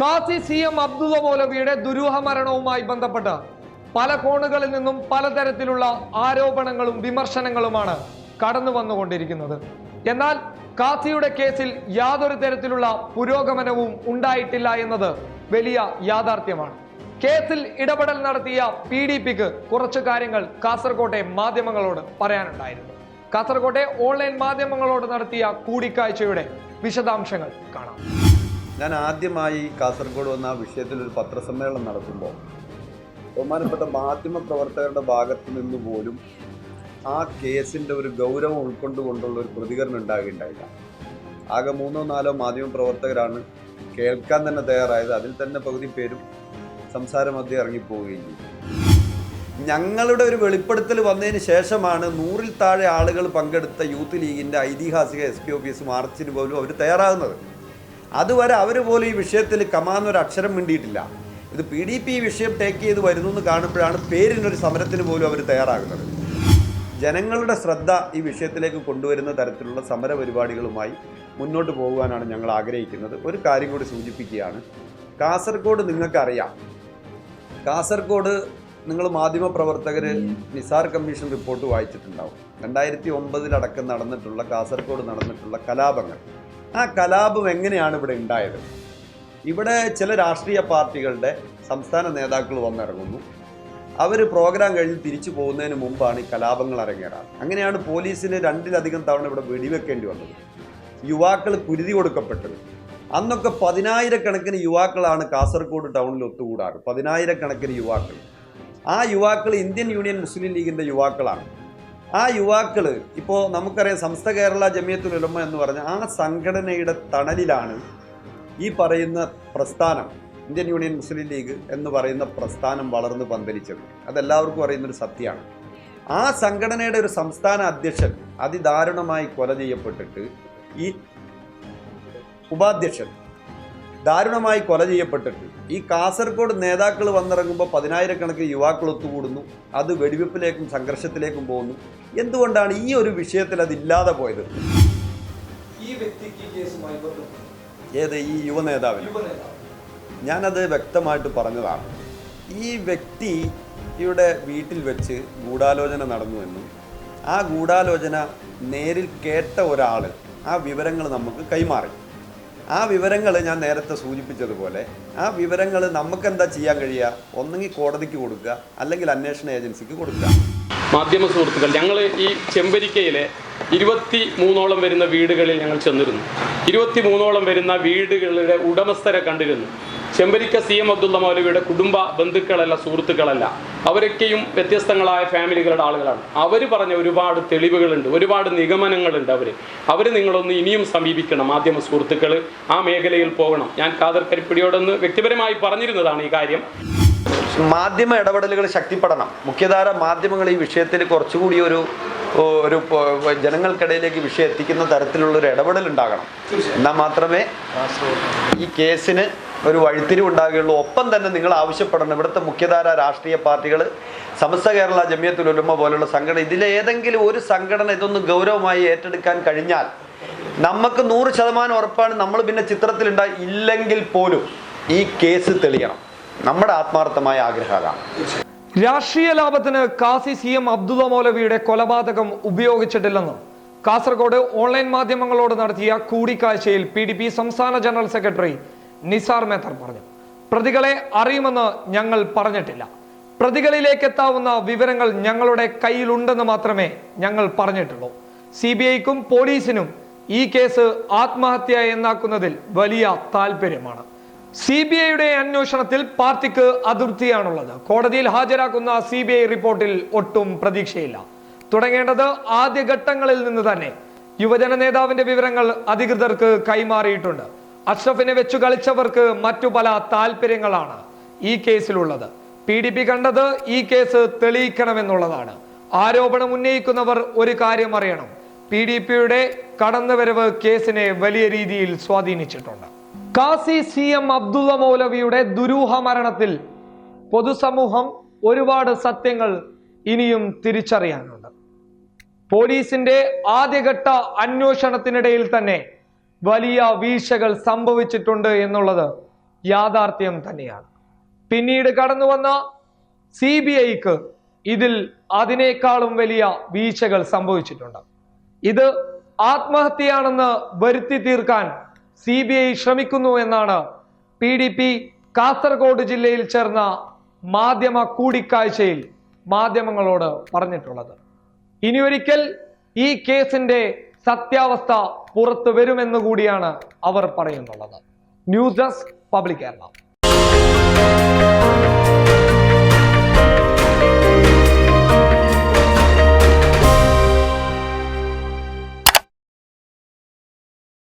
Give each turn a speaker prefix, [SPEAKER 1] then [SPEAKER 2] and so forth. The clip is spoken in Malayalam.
[SPEAKER 1] കാസി സി എം അബ്ദുള്ള മൗലവിയുടെ ദുരൂഹ മരണവുമായി ബന്ധപ്പെട്ട് പല കോണുകളിൽ നിന്നും പലതരത്തിലുള്ള ആരോപണങ്ങളും വിമർശനങ്ങളുമാണ് കടന്നു വന്നുകൊണ്ടിരിക്കുന്നത്. എന്നാൽ കാസിയുടെ കേസിൽ യാതൊരു തരത്തിലുള്ള പുരോഗമനവും ഉണ്ടായിട്ടില്ല എന്നത് വലിയ യാഥാർത്ഥ്യമാണ്. കേസിൽ ഇടപെടൽ നടത്തിയ പി ഡി പിക്ക് കുറച്ച് കാര്യങ്ങൾ കാസർകോട്ടെ മാധ്യമങ്ങളോട് പറയാനുണ്ടായിരുന്നു. കാസർകോട്ടെ ഓൺലൈൻ മാധ്യമങ്ങളോട് നടത്തിയ കൂടിക്കാഴ്ചയുടെ വിശദാംശങ്ങൾ കാണാം.
[SPEAKER 2] ഞാൻ ആദ്യമായി കാസർഗോഡ് വന്ന ആ വിഷയത്തിൽ ഒരു പത്രസമ്മേളനം നടത്തുമ്പോൾ ബഹുമാനപ്പെട്ട മാധ്യമ പ്രവർത്തകരുടെ ഭാഗത്ത് നിന്ന് പോലും ആ കേസിന്റെ ഒരു ഗൗരവം ഉൾക്കൊണ്ടുകൊണ്ടുള്ള ഒരു പ്രതികരണം ഉണ്ടാകുകയുണ്ടായില്ല ആകെ മൂന്നോ നാലോ മാധ്യമ പ്രവർത്തകരാണ് കേൾക്കാൻ തന്നെ തയ്യാറായത്. അതിൽ തന്നെ പകുതി പേരും സംസാരമധ്യം ഇറങ്ങിപ്പോവുകയും ചെയ്തു. ഞങ്ങളുടെ ഒരു വെളിപ്പെടുത്തൽ വന്നതിന് ശേഷമാണ് നൂറിൽ താഴെ ആളുകൾ പങ്കെടുത്ത യൂത്ത് ലീഗിന്റെ ഐതിഹാസിക എസ് പി ഓഫീസ് മാർച്ചിന് പോലും അവർ തയ്യാറാകുന്നത്. അതുവരെ അവർ പോലും ഈ വിഷയത്തിൽ കമാന്നൊരു അക്ഷരം മിണ്ടിയിട്ടില്ല. ഇത് പി ഡി പി വിഷയം ടേക്ക് ചെയ്ത് വരുന്നു എന്ന് കാണുമ്പോഴാണ് പേരിനൊരു സമരത്തിന് പോലും അവർ തയ്യാറാകുന്നത്. ജനങ്ങളുടെ ശ്രദ്ധ ഈ വിഷയത്തിലേക്ക് കൊണ്ടുവരുന്ന തരത്തിലുള്ള സമര പരിപാടികളുമായി മുന്നോട്ട് പോകുവാനാണ് ഞങ്ങൾ ആഗ്രഹിക്കുന്നത്. ഒരു കാര്യം കൂടി സൂചിപ്പിക്കുകയാണ്. കാസർഗോഡ് നിങ്ങൾക്കറിയാം. കാസർഗോഡ് നിങ്ങൾ മാധ്യമ പ്രവർത്തകർ നിസാർ കമ്മീഷൻ റിപ്പോർട്ട് വായിച്ചിട്ടുണ്ടാവും. രണ്ടായിരത്തി ഒമ്പതിലടക്കം നടന്നിട്ടുള്ള കാസർഗോഡ് നടന്നിട്ടുള്ള കലാപങ്ങൾ. ആ കലാപം എങ്ങനെയാണ് ഇവിടെ ഉണ്ടായത്? ഇവിടെ ചില രാഷ്ട്രീയ പാർട്ടികളുടെ സംസ്ഥാന നേതാക്കൾ വന്നിറങ്ങുന്നു. അവർ പ്രോഗ്രാം കഴിഞ്ഞ് തിരിച്ചു പോകുന്നതിന് മുമ്പാണ് ഈ കലാപങ്ങൾ അരങ്ങേറാറ്. അങ്ങനെയാണ് പോലീസിന് രണ്ടിലധികം തവണ ഇവിടെ വെടിവെക്കേണ്ടി വന്നത്. യുവാക്കൾ കുരുതി കൊടുക്കപ്പെട്ടത്. അന്നൊക്കെ പതിനായിരക്കണക്കിന് യുവാക്കളാണ് കാസർഗോഡ് ടൗണിൽ ഒത്തുകൂടാറ്. പതിനായിരക്കണക്കിന് യുവാക്കൾ. ആ യുവാക്കൾ ഇന്ത്യൻ യൂണിയൻ മുസ്ലിം ലീഗിന്റെ യുവാക്കളാണ്. ആ യുവാക്കൾ ഇപ്പോൾ നമുക്കറിയാം സംസ്ഥ കേരള ജമിയത്തുൽ ഉലമ എന്ന് പറഞ്ഞ ആ സംഘടനയുടെ തണലിലാണ് ഈ പറയുന്ന പ്രസ്ഥാനം ഇന്ത്യൻ യൂണിയൻ മുസ്ലിം ലീഗ് എന്ന് പറയുന്ന പ്രസ്ഥാനം വളർന്ന് പന്തലിച്ചത്. അതെല്ലാവർക്കും അറിയുന്നൊരു സത്യമാണ്. ആ സംഘടനയുടെ ഒരു സംസ്ഥാന അധ്യക്ഷൻ അതിദാരുണമായി കൊല ചെയ്യപ്പെട്ടിട്ട് ഈ ഉപാധ്യക്ഷൻ ദാരുണമായി കൊല ചെയ്യപ്പെട്ടിട്ട് ഈ കാസർഗോഡ് നേതാക്കൾ വന്നിറങ്ങുമ്പോൾ പതിനായിരക്കണക്കിന് യുവാക്കൾ ഒത്തുകൂടുന്നു അത് വെടിവെപ്പിലേക്കും സംഘർഷത്തിലേക്കും പോകുന്നു. എന്തുകൊണ്ടാണ് ഈ ഒരു വിഷയത്തിൽ അതില്ലാതെ പോയത്?
[SPEAKER 1] ഈ വ്യക്തിക്ക് കേസുമായി
[SPEAKER 2] ഏത് ഈ യുവ നേതാവിന്? ഞാനത് വ്യക്തമായിട്ട് പറഞ്ഞതാണ്. ഈ വ്യക്തിയുടെ വീട്ടിൽ വെച്ച് ഗൂഢാലോചന നടന്നു എന്നും ആ ഗൂഢാലോചന നേരിൽ കേട്ട ഒരാൾ ആ വിവരങ്ങൾ നമുക്ക് കൈമാറി. ആ വിവരങ്ങൾ ഞാൻ നേരത്തെ സൂചിപ്പിച്ചതുപോലെ ആ വിവരങ്ങൾ നമുക്ക് എന്താ ചെയ്യാൻ കഴിയുക? ഒന്നെങ്കിൽ കോടതിക്ക് കൊടുക്കുക അല്ലെങ്കിൽ അന്വേഷണ ഏജൻസിക്ക് കൊടുക്കുക.
[SPEAKER 3] മാധ്യമ സുഹൃത്തുക്കൾ ഞങ്ങൾ ഈ ചെമ്പരിക്കയിലെ ഇരുപത്തി മൂന്നോളം വരുന്ന വീടുകളിൽ ഞങ്ങൾ ചെന്നിരുന്നു. ഇരുപത്തി മൂന്നോളം വരുന്ന വീടുകളുടെ ഉടമസ്ഥരെ കണ്ടിരുന്നു. ചെമ്പരിക്ക സി എം അബ്ദുള്ള മൗലവിയുടെ കുടുംബ ബന്ധുക്കളല്ല സുഹൃത്തുക്കളല്ല. അവരൊക്കെയും വ്യത്യസ്തങ്ങളായ ഫാമിലികളുടെ ആളുകളാണ്. അവർ പറഞ്ഞ ഒരുപാട് തെളിവുകളുണ്ട് ഒരുപാട് നിഗമനങ്ങളുണ്ട് അവർ അവർ നിങ്ങളൊന്ന് ഇനിയും സമീപിക്കണം മാധ്യമ സുഹൃത്തുക്കൾ ആ മേഖലയിൽ പോകണം. ഞാൻ കാതർ കരിപ്പിടിയോടൊന്ന് വ്യക്തിപരമായി പറഞ്ഞിരുന്നതാണ് ഈ കാര്യം.
[SPEAKER 2] മാധ്യമ ഇടപെടലുകൾ ശക്തിപ്പെടണം. മുഖ്യധാര മാധ്യമങ്ങൾ ഈ വിഷയത്തിൽ കുറച്ചുകൂടി ഒരു ഒരു ജനങ്ങൾക്കിടയിലേക്ക് വിഷയം എത്തിക്കുന്ന തരത്തിലുള്ളൊരു ഇടപെടൽ ഉണ്ടാകണം. എന്നാൽ മാത്രമേ ഈ കേസിന് ഒരു വഴിത്തിരിവ് ഉണ്ടാകുകയുള്ളൂ ഒപ്പം തന്നെ നിങ്ങൾ ആവശ്യപ്പെടണം. ഇവിടുത്തെ മുഖ്യധാര രാഷ്ട്രീയ പാർട്ടികൾ സമസ്ത കേരള ജമിയത്തുൽ ഉലമ പോലുള്ള സംഘടന ഇതിലേതെങ്കിലും ഒരു സംഘടന ഇതൊന്ന് ഗൗരവമായി ഏറ്റെടുക്കാൻ കഴിഞ്ഞാൽ നമുക്ക് നൂറ് ശതമാനം ഉറപ്പാണ് നമ്മൾ പിന്നെ ചിത്രത്തിലുണ്ടായി ഇല്ലെങ്കിൽ പോലും ഈ കേസ് തെളിയണം. നമ്മുടെ ആത്മാർത്ഥമായ ആഗ്രഹം
[SPEAKER 1] രാഷ്ട്രീയ ലാഭത്തിന് കാസി സി എം അബ്ദുള്ള മൗലവിയുടെ കൊലപാതകം ഉപയോഗിച്ചിട്ടില്ലെന്നും കാസർഗോഡ് ഓൺലൈൻ മാധ്യമങ്ങളോട് നടത്തിയ കൂടിക്കാഴ്ചയിൽ പി ഡി പി സംസ്ഥാന ജനറൽ സെക്രട്ടറി നിസാർ മേത്തർ പറഞ്ഞു. പ്രതികളെ അറിയുമെന്ന് ഞങ്ങൾ പറഞ്ഞിട്ടില്ല. പ്രതികളിലേക്ക് എത്താവുന്ന വിവരങ്ങൾ ഞങ്ങളുടെ കയ്യിലുണ്ടെന്ന് മാത്രമേ ഞങ്ങൾ പറഞ്ഞിട്ടുള്ളൂ. സി ബി ഐക്കും പോലീസിനും ഈ കേസ് ആത്മഹത്യ എന്നാക്കുന്നതിൽ വലിയ താല്പര്യമാണ്. സി ബി ഐയുടെ അന്വേഷണത്തിൽ പാർട്ടിക്ക് അതിർത്തിയാണുള്ളത്. കോടതിയിൽ ഹാജരാക്കുന്ന സി ബി ഐ റിപ്പോർട്ടിൽ ഒട്ടും പ്രതീക്ഷയില്ല. തുടങ്ങേണ്ടത് ആദ്യഘട്ടങ്ങളിൽ നിന്ന് തന്നെ. യുവജന നേതാവിന്റെ വിവരങ്ങൾ അധികൃതർക്ക് കൈമാറിയിട്ടുണ്ട്. അഷ്റഫിനെ വെച്ചു കളിച്ചവർക്ക് മറ്റു പല താല്പര്യങ്ങളാണ് ഈ കേസിലുള്ളത്. പി ഡി പി കണ്ടത് ഈ കേസ് തെളിയിക്കണമെന്നുള്ളതാണ്. ആരോപണം ഉന്നയിക്കുന്നവർ ഒരു കാര്യം അറിയണം. പി ഡി പിയുടെ കടന്നുവരവ് കേസിനെ വലിയ രീതിയിൽ സ്വാധീനിച്ചിട്ടുണ്ട്. കാസി സി എം അബ്ദുള്ള മൗലവിയുടെ ദുരൂഹ മരണത്തിൽ പൊതുസമൂഹം ഒരുപാട് സത്യങ്ങൾ ഇനിയും തിരിച്ചറിയാനുണ്ട്. പോലീസിന്റെ ആദ്യഘട്ട അന്വേഷണത്തിനിടയിൽ തന്നെ വലിയ വീഴ്ചകൾ സംഭവിച്ചിട്ടുണ്ട് എന്നുള്ളത് യാഥാർത്ഥ്യം തന്നെയാണ്. പിന്നീട് കടന്നു വന്ന സി ബി ഐക്ക് ഇതിൽ അതിനേക്കാളും വലിയ വീഴ്ചകൾ സംഭവിച്ചിട്ടുണ്ട്. ഇത് ആത്മഹത്യയാണെന്ന് വരുത്തി തീർക്കാൻ സി ബി ഐ ശ്രമിക്കുന്നു എന്നാണ് പി ഡി പി കാസർഗോഡ് ജില്ലയിൽ ചേർന്ന മാധ്യമ കൂടിക്കാഴ്ചയിൽ മാധ്യമങ്ങളോട് പറഞ്ഞിട്ടുള്ളത്. ഇനിയൊരിക്കൽ ഈ കേസിന്റെ സത്യാവസ്ഥ പുറത്തു വരുമെന്ന് കൂടിയാണ് അവർ പറയുന്നുള്ളത്. News desk public Kerala.